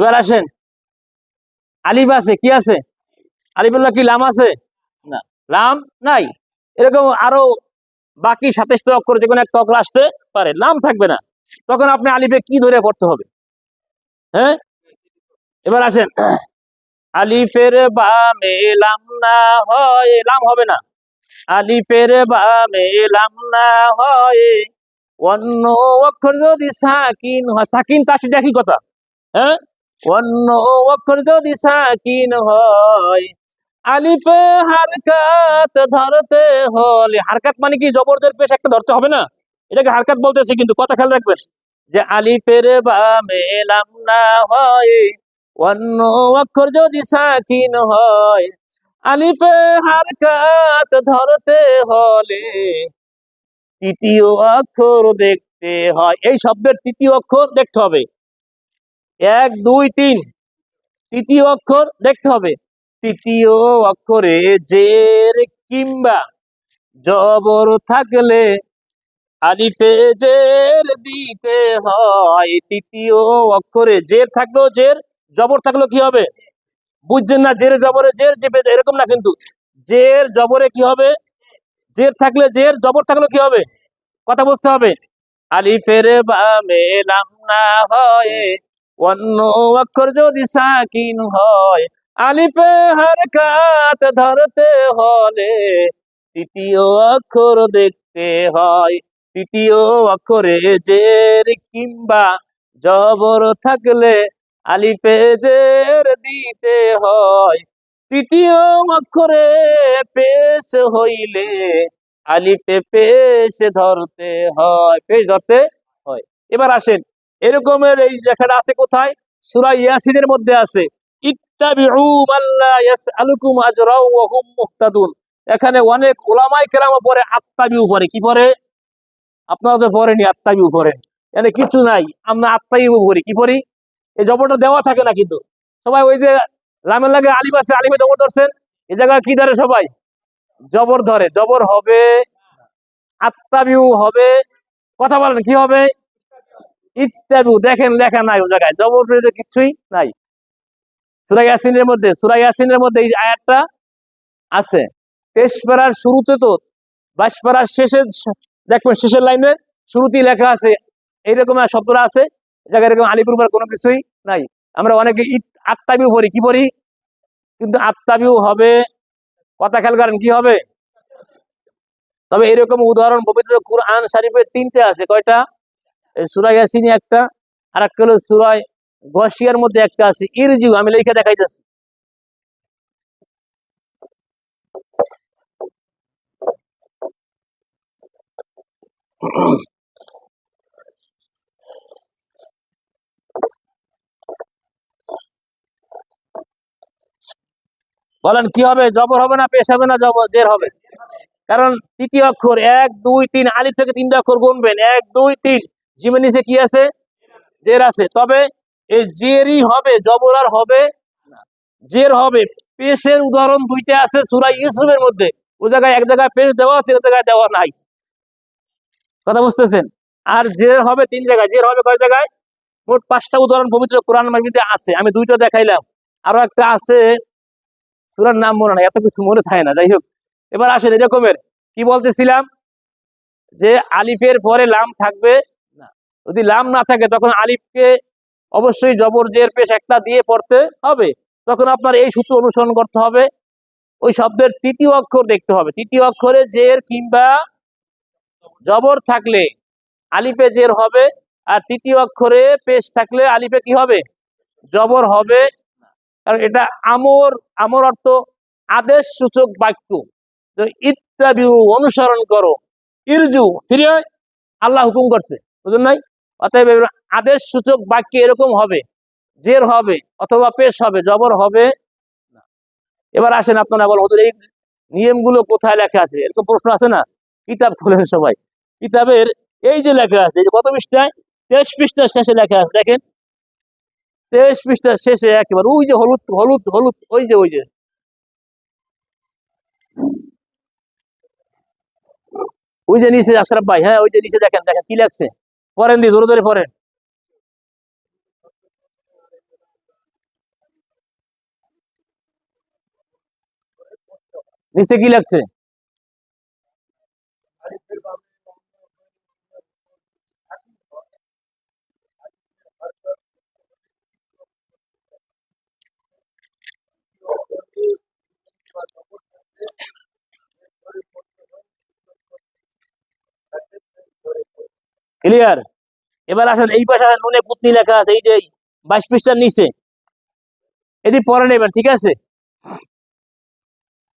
এবার আসেন। আলিফ আছে, কি আছে? আলিফুল্লাহ কি, লাম আছে? না। লাম নাই। এরকম আরও বাকি সাতাশটা অক্ষর যে কোনো একটা অক্ষর আসতে পারে। লাম থাকবে না। তখন আপনি আলিফে কি ধরে পড়তে হবে? হ্যাঁ? এবার আসেন। আলিফের বামে লাম না হয়, লাম হবে না। আলিফের বামে লাম না হয়। অন্য অক্ষর যদি সাকিন হয়, সাকিন তার সাথে একই কথা। হ্যাঁ? অন্য অক্ষর যদি সাকিন হয়, আলিফে হারকাত ধরতে হলে, হারকাত মানে কি? জবরদের পেশ একটা ধরতে হবে না? এটাকে হারকাত বলতেছে কিন্তু কথা খেয়াল রাখবেন। যে আলিফের বামে লাম না হয়, অন্য অক্ষর যদি সাকিন হয়, আলিফে হারকাত ধরতে হলে তৃতীয় অক্ষর দেখতে হয়। এই শব্দের তৃতীয় অক্ষর দেখতে হবে। এক, দুই, তিন। তৃতীয় অক্ষর দেখতে হবে। তৃতীয় অক্ষরে জের কিংবা জবর থাকলে আলিফে জের দিতে হয়। তৃতীয় অক্ষরে জের থাকল জের, জবর থাকল কি হবে? বুঝছেন না? জের জবরে জের চেপে এরকম না কিন্তু। জের জবরে কি হবে? জের থাকলে জের, জবর থাকলে কি হবে? কথা বুঝতে হবে। আলিফের বামে লাম না হয় অন্য অক্ষর যদি সাকিন হয়, আলিফে হারকাত ধরতে হলে তৃতীয় অক্ষর দেখতে হয়। তৃতীয় অক্ষরে জের কিংবা জবর থাকলে আলিফে জের দিতে হয়। তৃতীয় অক্ষরে পেশ হইলে আলিফে পেশ ধরতে হয়। পেশ ধরতে হয়। এবার আসেন এরকমের এই লেখাটা আছে কোথায়? সূরা ইয়াসিনের মধ্যে আছে। এখানে অনেক ওলামাই কেরাম পরে কি পরে পড়েন। এখানে কিছু নাই। আমরা কি এই জবরটা দেওয়া থাকে না কিন্তু। সবাই ওই যে লামের লাগে আলিফ আছে আলিফে জবর ধরছেন? এই জায়গায় কি ধরে সবাই? জবর ধরে। জবর হবে, আত্তাবিউ হবে, কথা বলেন, কি হবে? ইত্যাবু দেখেন, লেখা নাই ও জায়গায়। জবর পেয়ে কিছুই নাই। সুরাই ইয়াসিনের মধ্যে সুরাই ইয়াসিনের মধ্যে এই আয়াতটা আছে। তেইশ পাড়ার শুরুতে তো, বাইশ পাড়ার শেষে দেখবেন শেষের লাইনে শুরুতেই লেখা আছে, এইরকম শব্দটা আছে জায়গায় এরকম আলিপুর কোনো কিছুই নাই। আমরা অনেকে আত্মাবিউ পড়ি, কি পড়ি? কিন্তু আত্মাবিউ হবে, কথা খেয়াল করেন, কি হবে? তবে এরকম উদাহরণ পবিত্র কুরআন শরীফে তিনটে আছে, কয়টা? সুরাই ইয়াসিনী একটা আর একটা হলো সুরাই গসিয়ার মধ্যে একটা আছে ইরজু আমি লিখে দেখাইতেছি। বলেন, কি হবে? জবর হবে না, পেশ হবে না, জবর, জের হবে? কারণ তৃতীয় অক্ষর, এক, দুই, তিন, আলিফ থেকে তিনটা অক্ষর গুনবেন, এক, দুই, তিন। জিমের নিচে কি আছে? জের আছে। তবে এই জেরই হবে, জবর আর হবে জের হবে। পেশের উদাহরণ দুইটা আছে সুরাই ইউসুফের মধ্যে। ও জায়গায় এক জায়গায় পেশ দেওয়া আছে জায়গায় দেওয়া নাই। কথা বুঝতেছেন? আর জের হবে তিন জায়গায়। জের হবে কয় জায়গায়? মোট পাঁচটা উদাহরণ পবিত্র কোরআন মাজিদে আছে। আমি দুইটা দেখাইলাম। আরও একটা আছে, সুরার নাম মনে নাই, এত কিছু মনে থাকে না। যাই হোক এবার আসেন এরকমের। কি বলতেছিলাম? যে আলিফের পরে লাম থাকবে যদি লাম না থাকে, তখন আলিফকে অবশ্যই জবর জের পেশ একটা দিয়ে পড়তে হবে। তখন আপনার এই সূত্র অনুসরণ করতে হবে। ওই শব্দের তৃতীয় অক্ষর দেখতে হবে। তৃতীয় অক্ষরে জের কিংবা জবর থাকলে আলিফে জের হবে, আর তৃতীয় অক্ষরে পেশ থাকলে আলিফে কি হবে? জবর হবে। কারণ এটা আমর আমর অর্থ আদেশ সূচক বাক্য। তো ইত্যাবিউ অনুসরণ করো। ইরজু ফিরে আল্লাহ হুকুম করছে। বুঝলেন নাই? অতএব আদেশ, সূচক, বাক্য এরকম হবে। জের হবে অথবা পেশ হবে, জবর হবে না। এবার আসেন আপনারা বল ওদের এই নিয়মগুলো কোথায় লেখা আছে? এরকম প্রশ্ন আছে না? কিতাব খোলেন সবাই। কিতাবের এই যে লেখা আছে কত পৃষ্ঠায়? তেইশ পৃষ্ঠার শেষে লেখা আছে, দেখেন। তেইশ পৃষ্ঠার শেষে একেবারে, ওই যে হলুদ হলুদ হলুদ, ওই যে ওই যে। ওই যে নিচে, আশরাফ ভাই হ্যাঁ ওই যে নিচে দেখেন দেখেন কি লাগছে পরেন দি জোরে জোরে পড়েন নিচে কি লাগছে Thank you. ক্লিয়ার এবার আসেন, এই পাশে আসেন নুনে কুতনি লেখা আছে, এই যে বাইশ পৃষ্ঠার নিচে। এটি পরে নেবেন ঠিক আছে?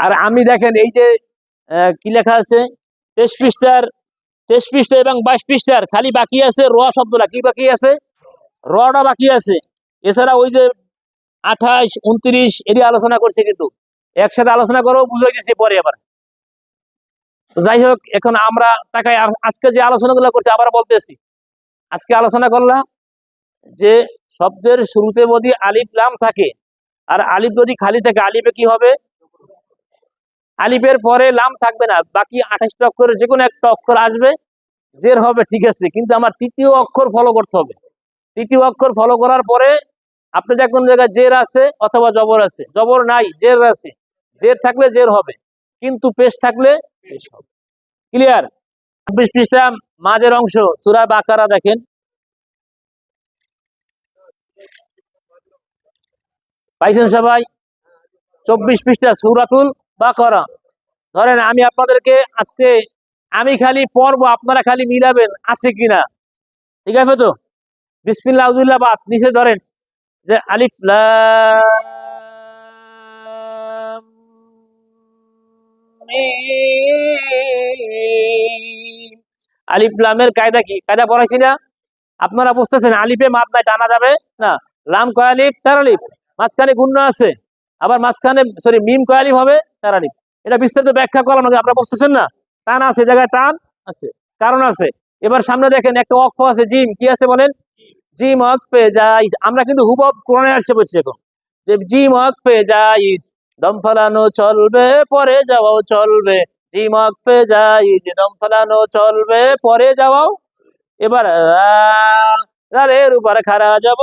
আর আমি দেখেন, এই যে কি লেখা আছে? তেইশ পৃষ্ঠার, তেইশ পৃষ্ঠা এবং বাইশ পৃষ্ঠার, খালি বাকি আছে র শব্দটা, কি বাকি আছে? রটা বাকি আছে। এছাড়া ওই যে আঠাশ উনত্রিশ এটি আলোচনা করছে কিন্তু। একসাথে আলোচনা করেও বুঝে গেছি পরে আবার। যাই হোক, এখন আমরা টাকায় আজকে যে আলোচনাগুলো করছি আবার বলতেছি। আজকে আলোচনা করলাম যে শব্দের শুরুতে যদি আলিফ, লাম থাকে, আর আলিফ যদি খালি থাকে, আলিফে কি হবে? আলিফের পরে লাম থাকবে না, বাকি আঠাশটা অক্ষরের যে কোনো একটা অক্ষর আসবে, জের হবে, ঠিক আছে, কিন্তু আমার তৃতীয় অক্ষর ফলো করতে হবে। তৃতীয় অক্ষর ফলো করার পরে আপনি দেখুন জায়গায় জের আছে অথবা জবর আছে? জবর নাই, জের আছে। জের থাকলে জের হবে। কিন্তু পেশ থাকলে পেশ হবে। ক্লিয়ার চব্বিশ পৃষ্ঠা, মাঝের অংশ, সুরা বাকারা দেখেন। পাইছেন সবাই? চব্বিশ পৃষ্ঠা, সুরাতুল বাকারা। ধরেন আমি আপনাদেরকে আজকে, আমি খালি পড়ব, আপনারা খালি মিলাবেন, আছে কিনা? ঠিক আছে তো? বিসমিল্লাহ বাদ, নিচে ধরেন যে আলিফ আলিফ লামের কায়দা কি? কায়দা পড়াইছি না? আপনারা বুঝতেছেন আলিফে মাপ নাই টানা যাবে না। লাম কয় আলিফ? চার আলিফ। মাঝখানে গুণ্য আছে। আবার মাঝখানে সরি মিম কয় আলিফ হবে? চার আলিফ। এটা বিস্তারিত ব্যাখ্যা করলাম না, আপনারা বুঝতেছেন না? টান আছে জায়গায় টান আছে। কারণ আছে। এবার সামনে দেখেন একটা অক্ষ আছে জিম। কি আছে বলেন? জিম অক্ফে যাই আমরা কিন্তু হুবব কোরআনে আসছে বলছি এখন যে জিম অক্ফে যাইস দম ফলানো চলবে, পরে যাওয়াও চলবে। জিম অক্ফে যাইস দম ফলানো চলবে, পরে যাওয়াও এবার এর উপরে খারা যাব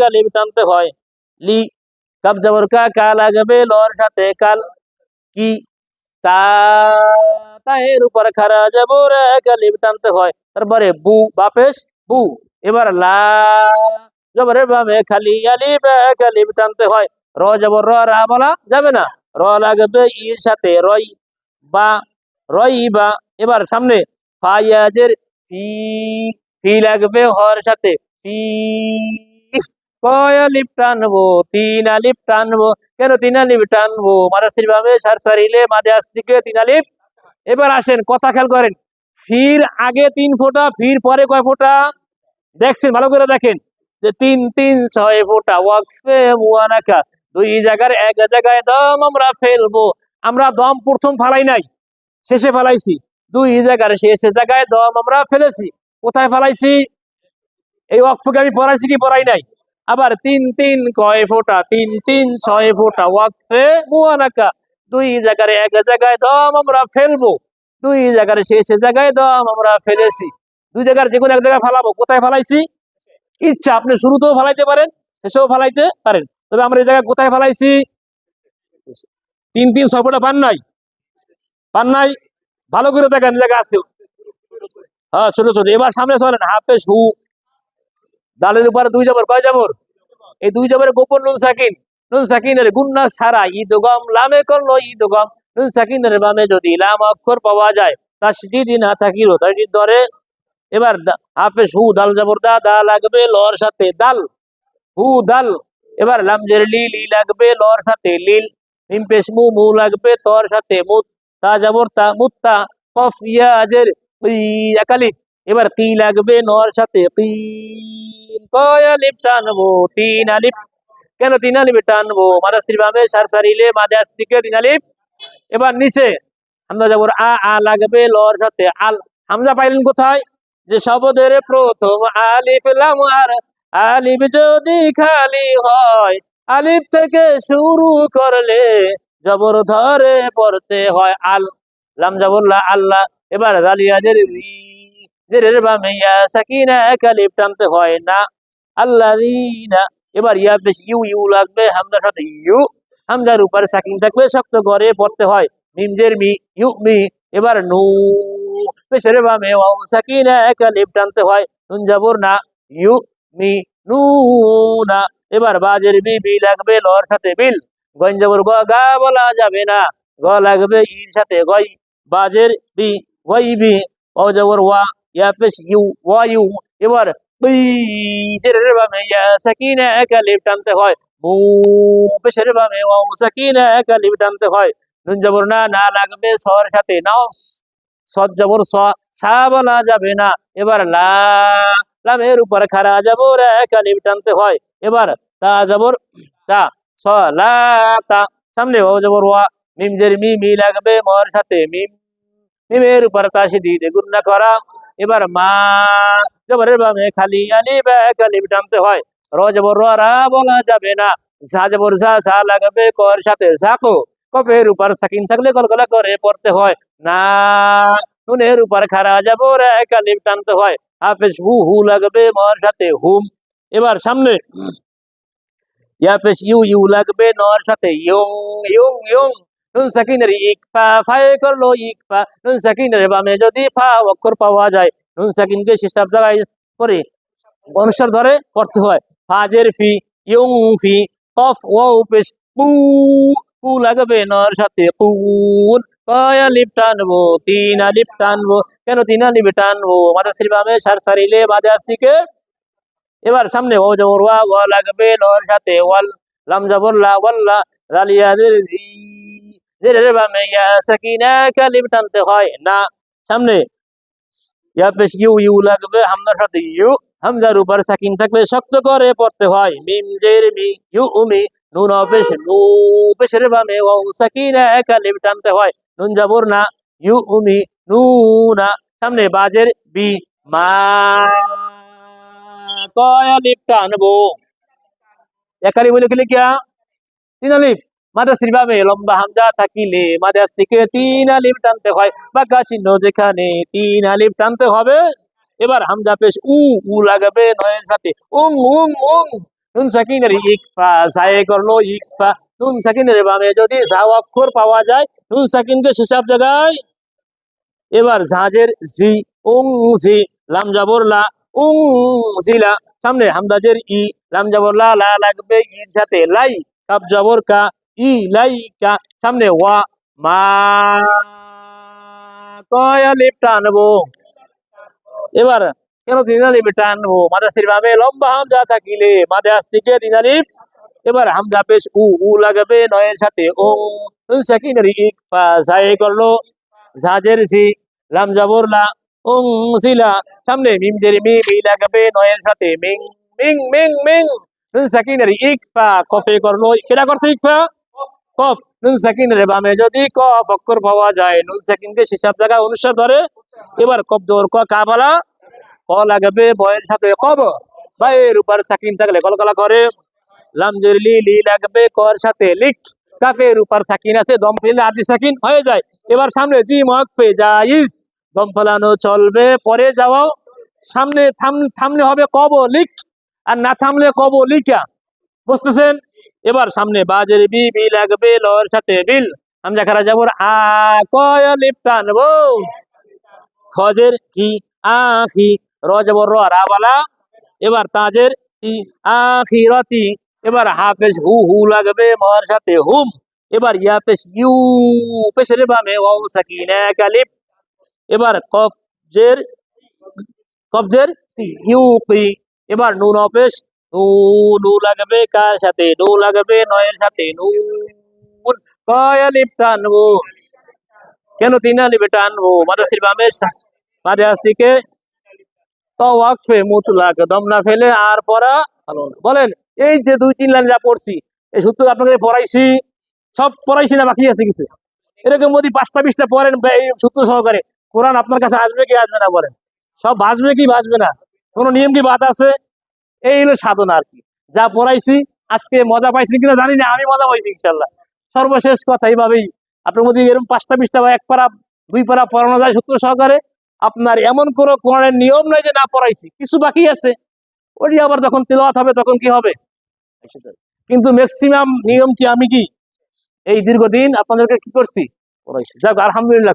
কালিম টানতে হয়। লি, কাপ যাবর কা কা লাগবে, লর সাথে কাল, কি? তা তা এর উপরে খারা যাব কালিম টানতে হয়। তারপরে বু, বাপেশ, বু। এবার লা, জবরের বামে খালি আলিফ আলিফ টানতে হয়। র জবর র রা বলা যাবে না। র লাগবে ইর সাথে রই বা রই বা। এবার সামনে ফায়াজের ফি ফি লাগবে হর সাথে, ফি। কয় আলিফ টানবো, তিন আলিফ টানবো। কেন তিন আলিফ টানবো? মারাসির বামে সার সারিলে মাঝে আসদিকে তিন আলিফ। এবার আসেন, কথা খেয়াল করেন। ফির আগে তিন ফোঁটা, ফির পরে কয় ফোঁটা? দেখছেন, ভালো করে দেখেন। যে তিন তিন, ছয় ফোঁটা, ওয়াকফে মুয়ানাকা দুই জায়গার এক জায়গায় দম আমরা ফেলব। আমরা দম প্রথম ফালাই নাই, শেষে ফালাইছি। দুই জায়গার শেষে জায়গায় দম আমরা ফেলেছি। কোথায় ফালাইছি? এই ওয়াকফকে আমি পড়াইছি কি পড়াই নাই? আবার তিন তিন কয় ফোঁটা, তিন তিন ছয় ফোঁটা ওয়াকফে মুয়ানাকা দুই জায়গার এক জায়গায় দম আমরা ফেলব। দুই জায়গার শেষে জায়গায় দম আমরা ফেলেছি। দুই জায়গার যে কোনো এক জায়গায় ফালাবো। কোথায় ফালাইছি? ইচ্ছা, আপনি শুরুতেও ফালাইতে পারেন, শেষেও ফালাইতে পারেন। তবে আমরা এই জায়গায় কোথায় ফেলাইছি? তিন তিন ফোঁটা পান নাই। পান নাই। ভালো করে দেখেন জায়গায় আছে। হ্যাঁ ছোট ছোট। এবার সামনে চলেন। হাফেজ হু। দালের উপরে দুই জবর। কয় জবর? এই দুই জবরে গোপন নুন সাকিন। নুন সাকিনের গুন্না ছাড়া ঈদ গম লামে করল ঈদ গম। নুন সাকিনের বামে যদি লাম অক্ষর পাওয়া যায় তার যদি না থাকিল তার ধরে। এবার হাফেজ হু দাল জবর দা দা লাগবে লর সাথে। দাল। হু, দাল। এবার লাম জের লি লি লাগবে, লর সাথে লিল মিম পেশ মু মু লাগবে, তর সাথে মুত, তা জবর, তা মুত্তা কফ, ইয়া, জের ইয়া কালিফ এবার কি লাগবে, নর সাথে কিন কয় আলিফ টানবো, তিন আলিফ। কেন তিন আলিফ টানবো? মাদাসির বামে সার সারিলে মাদে আসতিকে তিন আলিফ। এবার নিচে, হামজা যাবর আ আ লাগবে, লর সাথে আল। হামজা পাইলেন কোথায়? যে শব্দের প্রথম আলিফ লাম আর আলিফ যদি খালি হয়, আলিফ থেকে শুরু করলে জবর ধরে পড়তে হয় আল, লাম জাবরলা আল্লাহ। এবার রালিয়াদের রি জেরের বামে ইয়া সাকিনা এক আলিফ টানতে হয় না। আল্লাযিনা, এবার ইয়া বেশ ইউ ইউ লাগবে, হামজার সাথে ইউ, হামজার উপর সাকিন থাকবে, শক্ত করে পড়তে হয়। মিমজের মি, ইউ মি, এবার নু, পেশের বামে ওয়াও, সাকিনা একা লিপ টানতে হয়। নুন জাবর না, ইউ মি নু না এবার বাজের বি বি লাগবে লর সাথে বিল গঞ্জাবর গ গা বলা যাবে না গ লাগবে ইর সাথে গই বাজের বি ওয়াই বি অজবর ওয়া ইয়া পেশ ইউ ওয়া ইউ এবার বীজের বামে ইয়া সাকিনা একা লিপ টানতে হয় মু পেশের বামে ওয়া সাকিনা একা লিপ টানতে হয় নুন জবর না না লাগবে সর সাথে নাও সদ জবর স সা বলা যাবে না এবার লা লামের উপর খারা জবর একা লিপ টানতে হয়। এবার তা জবর, তা স লা তা সামনে ও জবর ওয়া মিমজের মি মি লাগবে মর সাথে, মিম, মিমের উপর তাসি দিয়ে গুন্না করা। এবার মা জবরের বামে খালি আলি ব্যাক আলিফ টানতে হয়। র জবর র বলা যাবে না। ঝা জবর ঝা ঝা লাগবে কর সাথে। ঝাকো কপের উপর সাকিন থাকলে গলগলা করে পড়তে হয়। না, নুনের উপর খারা জবর আলিফ টানতে হয়। হাফেজ হু হু লাগবে মর সাথে হুম। এবার সামনে। ইয়াপেশ ইউ ইউ লাগবে নর সাথে ইয়ং ইয়ং ইয়ং নুন সাকিনের ইকফা, ফায়ে করল ইকফা। নুন সাকিনের বামে যদি ফা অক্ষর পাওয়া যায়, নুন সাকিনকে হিসাব জায়গায় করে অনুসার ধরে পড়তে হয়। ফাজের ফি ইয়ং ফি, কফ, ওয়াও পেশ পু পু লাগবে নর সাথে কুন। কয় টানবো টানবো, কেন টানবো? বামে সার আসতিকে। এবার সামনে ও লাগবে সাথে। ওয়াল টানতে হয়? না, সামনে। ইয়া পেশ ইউ ইউ লাগবে হামজার সাথে। ইউ হামজার উপর সাকিন থাকলে শক্ত করে পড়তে হয়। মিম, জের, মি, ইউ উমি নুন পেশ, নু পেশের বামে ওয়াও, সাকিনা কালিম টানতে হয়। নুন জবর না ইউ উমি নুনা সামনে বাজের বি মা কয় আলিফ টানবো একালি বলে গেলে কিয়া তিন আলিফ মাদা শ্রীভাবে লম্বা হামজা থাকিলে মাদাস থেকে তিন আলিফ টানতে হয় বাঁকা চিহ্ন যেখানে তিন আলিফ টানতে হবে এবার হামজা পেশ উ উ লাগাবে নয়ের সাথে উং উং উং নুন সাকিনের ইকফা সায়ে করল ইকফা নুন সাকিনের বামে যদি অক্ষর পাওয়া যায়, নুন সাকিনকে জায়গায় এবার ঝাঁজের জি, উং লা, উং সামনে হামদাজের ই, লাম লা লা লাগবে ইর সাথে লাই, কাপ জাবর কা, ই লাই কা। সামনে ওয়া, মা কয় আলিফ টানবো। এবার কেন আলিফ টানবো? মাদাসির ভাবে লম্বা হামজা থাকিলে মাদে আস্তিকে তিন আলিফ এবার হামজা পেশ উ উ লাগাবে নয়ের সাথে, ও সাকিনের ইক পা সায়ে করল ঝাজের জি, লাম জাবর লা উং সিলা সামনে মিম দের মি মি লাগাবে নয়ের সাথে, মিং মিং মিং মিং। নুন সাকিনের পা কফে করল কেটা করছে ইকফা? কফ। নুন সাকিনের বামে যদি কফ অক্ষর পাওয়া যায়। নুন সাকিনকে হিসাব জায়গা অনুসার ধরে। এবার কফ জোর, ক কাবালা ক লাগাবে বয়ের সাথে কব বাইয়ের উপর সাকিন থাকলে কলকলা করে। লি লি লাগবে, কর সাথে, লিখ। কাফের উপর সাকিন আছে সাকিন হয়ে যায়। এবার সামনে চলবে, পরে যাওয়াও। সামনে থাম, থামলে হবে কব, লিখ। আর না থামলে কব, লিখা। বুঝতেছেন? এবার সামনে বাজের বি বি লাগবে, লর সাথে বিল। হামজা খারা যাবর আ কয় লিপ টানবো? খজের কি আখি? র যাবর র রাবালা এবার তাজের ই আখিরাতি? এবার হাফেজ হু হু লাগবে মর সাথে, হুম। এবার ইয়া পেশ ইউ, পেশের বামে, ওয়াও সাকিনা কালিফ এবার কবজের কবজের ইউ কি এবার নুন অপেশ নু নু লাগবে কার সাথে? নু লাগবে নয়ের সাথে নুন কয় আলিফ টানবো? কেন তিন আলিফ টানবো? মাদাসির বামে মাদে আসতিকে তো ওয়াকফে মুতলাক, দম না ফেলে আর পড়া বলেন এই যে দুই, তিন লাইন যা পড়ছি, এই সূত্র আপনাকে পড়াইছি, সব পড়াইছি না বাকি আছে কিছু? এরকম যদি পাঁচটা, বিশটা পড়েন এই সূত্র সহকারে, কোরআন আপনার কাছে আসবে কি আসবে না বলেন? সব ভাসবে কি ভাসবে না? কোনো নিয়ম কি বাদ আছে? এই হলো সাধনা আর কি। যা পড়াইছি, আজকে মজা পাইছি কিনা জানি না, আমি মজা পাইছি ইনশাল্লাহ সর্বশেষ কথা এইভাবেই, আপনার মধ্যে এরকম পাঁচটা, বিশটা বা এক পারা, দুই পারা পড়ানো যায় সূত্র সহকারে, আপনার এমন কোনো কোরআনের নিয়ম নয় যে না পড়াইছি, কিছু বাকি আছে। ওটি আবার যখন তেলাওয়াত হবে তখন কি হবে? কিন্তু ম্যাক্সিমাম নিয়ম কি আমি কি? এই দীর্ঘদিন আপনাদেরকে কি করছি? যাক আলহামদুলিল্লাহ